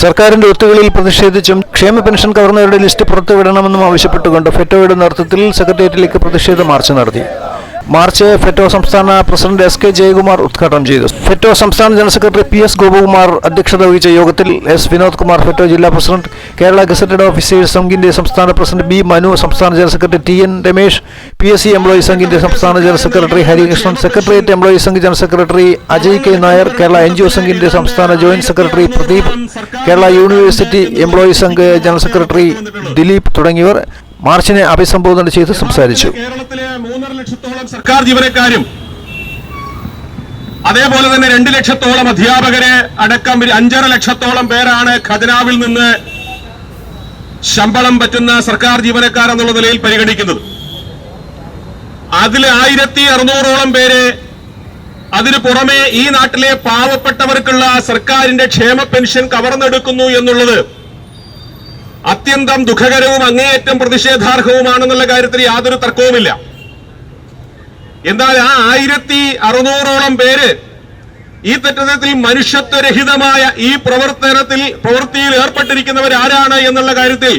സർക്കാരിന്റെ ഒത്തുകളിൽ പ്രതിഷേധിച്ചും ക്ഷേമ pension കവർന്നവരുടെ list പുറത്തുവിടണമെന്നും ആവശ്യപ്പെട്ടുകൊണ്ട് ഫെറ്റോയുടെ നേതൃത്വത്തിൽ സെക്രട്ടേറിയറ്റിലേക്ക് പ്രതിഷേധ മാർച്ച് നടത്തി. മാർച്ച് ഫെറ്റോ സംസ്ഥാന പ്രസിഡന്റ് എസ് കെ ജയകുമാർ ഉദ്ഘാടനം ചെയ്തു. ഫെറ്റോ സംസ്ഥാന general secretary P S Gopakumar അധ്യക്ഷത വഹിച്ച യോഗത്തിൽ എസ് വിനോദ് കുമാർ ഫെറ്റോ ജില്ലാ പ്രസിഡന്റ് കേരള ഗസറ്റഡ് ഓഫീസേഴ്സ് സംഘിന്റെ സംസ്ഥാന പ്രസിഡന്റ് ബി മനു സംസ്ഥാന general secretary T N Ramesh P S C employees സംഘിന്റെ സംസ്ഥാന general secretary Harikrishnan secretariat employees Sangh general secretary Ajay K Nair Kerala N G O സംഘിന്റെ സംസ്ഥാന joint secretary Pradeep Kerala university employees Sangh general secretary Dileep തുടങ്ങിയവർ മാർച്ചിനെ അഭിസംബോധന ചെയ്ത് സംസാരിച്ചു. കേരളത്തിലെ മൂന്നര ലക്ഷത്തോളം സർക്കാർ ജീവനക്കാരും അതേപോലെ തന്നെ രണ്ട് ലക്ഷത്തോളം അധ്യാപകരെ അടക്കം അഞ്ചര ലക്ഷത്തോളം പേരാണ് ഖജനാവിൽ നിന്ന് ശമ്പളം പറ്റുന്ന സർക്കാർ ജീവനക്കാർ എന്നുള്ള നിലയിൽ പരിഗണിക്കുന്നത്. അതിൽ ആയിരത്തി അറുന്നൂറോളം പേര് അതിനു പുറമെ ഈ നാട്ടിലെ പാവപ്പെട്ടവർക്കുള്ള സർക്കാരിന്റെ ക്ഷേമ പെൻഷൻ കവർന്നെടുക്കുന്നു എന്നുള്ളത് അത്യന്തം ദുഃഖകരവും അങ്ങേയറ്റം പ്രതിഷേധാർഹവുമാണെന്നുള്ള കാര്യത്തിൽ യാതൊരു തർക്കവുമില്ല. എന്നാൽ ആ ആയിരത്തി അറുന്നൂറോളം പേര് ഈ തെറ്റത്തിൽ മനുഷ്യത്വരഹിതമായ ഈ പ്രവർത്തനത്തിൽ പ്രവൃത്തിയിൽ ഏർപ്പെട്ടിരിക്കുന്നവർ ആരാണ് എന്നുള്ള കാര്യത്തിൽ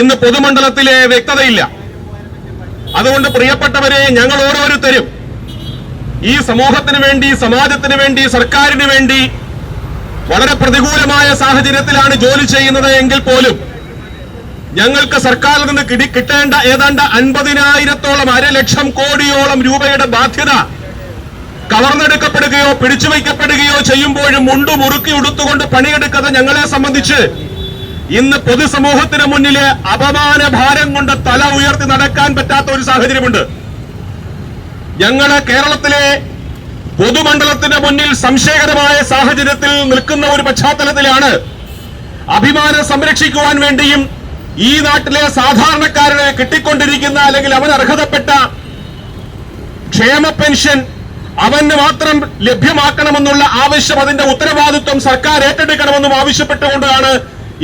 ഇന്ന് പൊതുമണ്ഡലത്തിലെ വ്യക്തതയില്ല. അതുകൊണ്ട് പ്രിയപ്പെട്ടവരെ ഞങ്ങൾ ഓരോരുത്തരും ഈ സമൂഹത്തിന് വേണ്ടി സമാജത്തിന് വേണ്ടി സർക്കാരിന് വേണ്ടി വളരെ പ്രതികൂലമായ സാഹചര്യത്തിലാണ് ജോലി ചെയ്യുന്നത് എങ്കിൽ പോലും ഞങ്ങൾക്ക് സർക്കാരിൽ നിന്ന് കിടി കിട്ടേണ്ട ഏതാണ്ട് അൻപതിനായിരത്തോളം അരലക്ഷം കോടിയോളം രൂപയുടെ ബാധ്യത കവർന്നെടുക്കപ്പെടുകയോ പിടിച്ചുവയ്ക്കപ്പെടുകയോ ചെയ്യുമ്പോഴും മുണ്ടു മുറുക്കി ഉടുത്തുകൊണ്ട് പണിയെടുക്കാതെ ഞങ്ങളെ സംബന്ധിച്ച് ഇന്ന് പൊതുസമൂഹത്തിന് മുന്നിലെ അപമാന ഭാരം കൊണ്ട് തല ഉയർത്തി നടക്കാൻ പറ്റാത്ത ഒരു സാഹചര്യമുണ്ട്. ഞങ്ങളെ കേരളത്തിലെ പൊതുമണ്ഡലത്തിന്റെ മുന്നിൽ സംശയകരമായ സാഹചര്യത്തിൽ നിൽക്കുന്ന ഒരു പശ്ചാത്തലത്തിലാണ് അഭിമാനം സംരക്ഷിക്കുവാൻ വേണ്ടിയും ഈ നാട്ടിലെ സാധാരണക്കാരനെ കിട്ടിക്കൊണ്ടിരിക്കുന്ന അല്ലെങ്കിൽ അവൻ അർഹതപ്പെട്ട ക്ഷേമ പെൻഷൻ അവന് മാത്രം ലഭ്യമാക്കണമെന്നുള്ള ആവശ്യം അതിന്റെ ഉത്തരവാദിത്വം സർക്കാർ ഏറ്റെടുക്കണമെന്നും ആവശ്യപ്പെട്ടുകൊണ്ടാണ്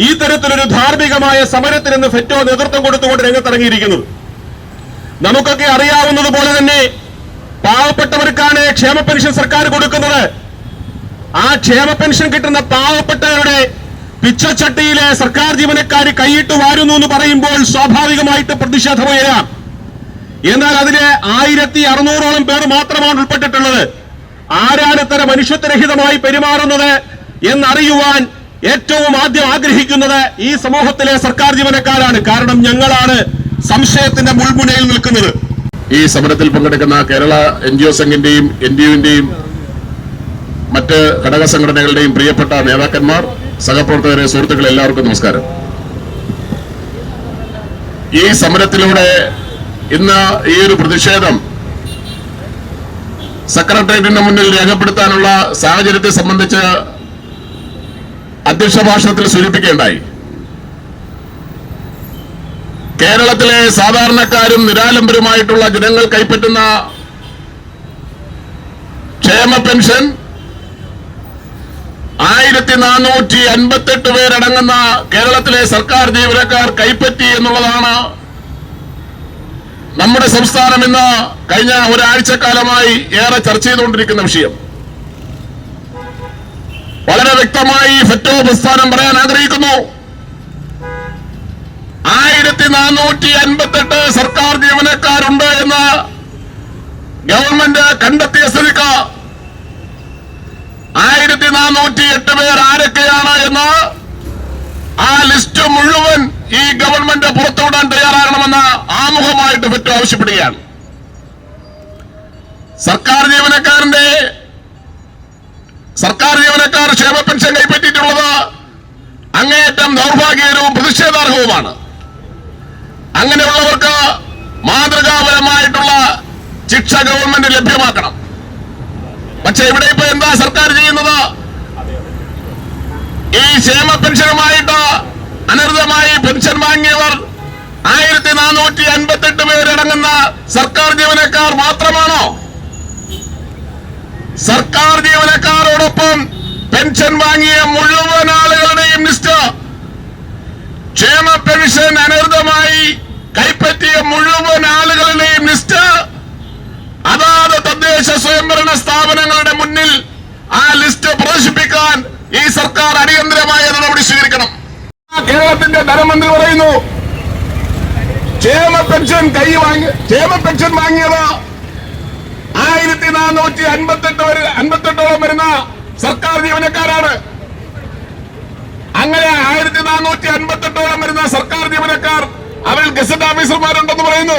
ഈ തരത്തിലൊരു ധാർമ്മികമായ സമരത്തിന് ഇന്ന് ഫെറ്റോ നേതൃത്വം കൊടുത്തുകൊണ്ട് രംഗത്തിറങ്ങിയിരിക്കുന്നത്. നമുക്കൊക്കെ അറിയാവുന്നതുപോലെ തന്നെ പാവപ്പെട്ടവർക്കാണ് ക്ഷേമ പെൻഷൻ സർക്കാർ കൊടുക്കുന്നത്. ആ ക്ഷേമ പെൻഷൻ കിട്ടുന്ന പാവപ്പെട്ടവരുടെ പിച്ചച്ചട്ടിയിലെ സർക്കാർ ജീവനക്കാർ കൈയിട്ട് വാരുന്നു എന്ന് പറയുമ്പോൾ സ്വാഭാവികമായിട്ട് പ്രതിഷേധം ഉയരാം. എന്നാൽ അതിലെ ആയിരത്തി അറുന്നൂറോളം പേർ മാത്രമാണ് ഉൾപ്പെട്ടിട്ടുള്ളത്. ആരാണ് ഇത്തരം മനുഷ്യത്വരഹിതമായി പെരുമാറുന്നത് എന്നറിയുവാൻ ഏറ്റവും ആദ്യം ആഗ്രഹിക്കുന്നത് ഈ സമൂഹത്തിലെ സർക്കാർ ജീവനക്കാരാണ്. കാരണം ഞങ്ങളാണ് സംശയത്തിന്റെ മുൾമുനയിൽ നിൽക്കുന്നത്. ഈ സമരത്തിൽ പങ്കെടുക്കുന്ന കേരള എൻ ജി ഒ സംഘിന്റെയും എൻ ഡി യുവിന്റെയും മറ്റ് ഘടക സംഘടനകളുടെയും പ്രിയപ്പെട്ട നേതാക്കന്മാർ സഹപ്രവർത്തകരെ സുഹൃത്തുക്കളെ എല്ലാവർക്കും നമസ്കാരം. ഈ സമരത്തിലൂടെ ഇന്ന് ഈ ഒരു പ്രതിഷേധം സെക്രട്ടേറിയറ്റിന് മുന്നിൽ രേഖപ്പെടുത്താനുള്ള സാഹചര്യത്തെ സംബന്ധിച്ച് അധ്യക്ഷ ഭാഷണത്തിൽ സൂചിപ്പിക്കേണ്ടായി കേരളത്തിലെ സാധാരണക്കാരും നിരാലംബരുമായിട്ടുള്ള ജനങ്ങൾ കൈപ്പറ്റുന്ന ക്ഷേമ പെൻഷൻ ആയിരത്തി നാനൂറ്റി അൻപത്തെട്ട് പേരടങ്ങുന്ന കേരളത്തിലെ സർക്കാർ ജീവനക്കാർ കൈപ്പറ്റി എന്നുള്ളതാണ് നമ്മുടെ സംസ്ഥാനം ഇന്ന് കഴിഞ്ഞ ഒരാഴ്ചക്കാലമായി ഏറെ ചർച്ച ചെയ്തുകൊണ്ടിരിക്കുന്ന വിഷയം. വളരെ വ്യക്തമായി ഫെറ്റോ പ്രസ്ഥാനം പറയാൻ ആഗ്രഹിക്കുന്നു. നാനൂറ്റി അൻപത്തെട്ട് സർക്കാർ ജീവനക്കാരുണ്ട് എന്ന് ഗവൺമെന്റ് കണ്ടെത്തിയ സ്ഥിതിക്ക് ആയിരത്തി നാനൂറ്റി എട്ട് പേർ ആരൊക്കെയാണ് എന്ന് ആ ലിസ്റ്റ് മുഴുവൻ ഈ ഗവൺമെന്റ് പുറത്തുവിടാൻ തയ്യാറാകണമെന്ന് ആമുഖമായിട്ട് ഫിറ്റ് ആവശ്യപ്പെടുകയാണ്. സർക്കാർ ജീവനക്കാരന്റെ സർക്കാർ ജീവനക്കാർ ക്ഷേമ പെൻഷൻ കൈപ്പറ്റിയിട്ടുള്ളത് അങ്ങേയറ്റം ദൗർഭാഗ്യകരവും പ്രതിഷേധാർഹവുമാണ്. അങ്ങനെയുള്ളവർക്ക് മാതൃകാപരമായിട്ടുള്ള ശിക്ഷ ഗവൺമെന്റ് ലഭ്യമാക്കണം. പക്ഷെ ഇവിടെ ഇപ്പൊ എന്താ സർക്കാർ ചെയ്യുന്നത്? ഈ ക്ഷേമ പെൻഷനുമായിട്ട് അനർഹമായി പെൻഷൻ വാങ്ങിയവർ ആയിരത്തി നാനൂറ്റി അൻപത്തെട്ട് പേരടങ്ങുന്ന സർക്കാർ ജീവനക്കാർ മാത്രമാണോ? സർക്കാർ ജീവനക്കാരോടൊപ്പം പെൻഷൻ വാങ്ങിയ മുഴുവൻ ആളുകളുടെയും ലിസ്റ്റ് ക്ഷേമ പെൻഷൻ കൈപ്പറ്റിയ മുഴുവൻ ആളുകളുടെയും ലിസ്റ്റ് അതാത് തദ്ദേശ സ്വയംഭരണ സ്ഥാപനങ്ങളുടെ മുന്നിൽ ആ ലിസ്റ്റ് പ്രദർശിപ്പിക്കാൻ ഈ സർക്കാർ അടിയന്തരമായ നടപടി സ്വീകരിക്കണം. കേരളത്തിന്റെ ധനമന്ത്രി പറയുന്നു ക്ഷേമ പെൻഷൻ കൈ വാങ്ങി ക്ഷേമ പെൻഷൻ വാങ്ങിയത് ആയിരത്തി നാനൂറ്റി അൻപത്തെട്ട് അൻപത്തെട്ടോളം വരുന്ന സർക്കാർ ജീവനക്കാരാണ്. അങ്ങനെ ആയിരത്തി നാനൂറ്റി അൻപത്തെട്ടോളം വരുന്ന സർക്കാർ ജീവനക്കാർ അവരിൽ ഗസറ്റ് ഓഫീസർമാരുണ്ടെന്ന് പറയുന്നു.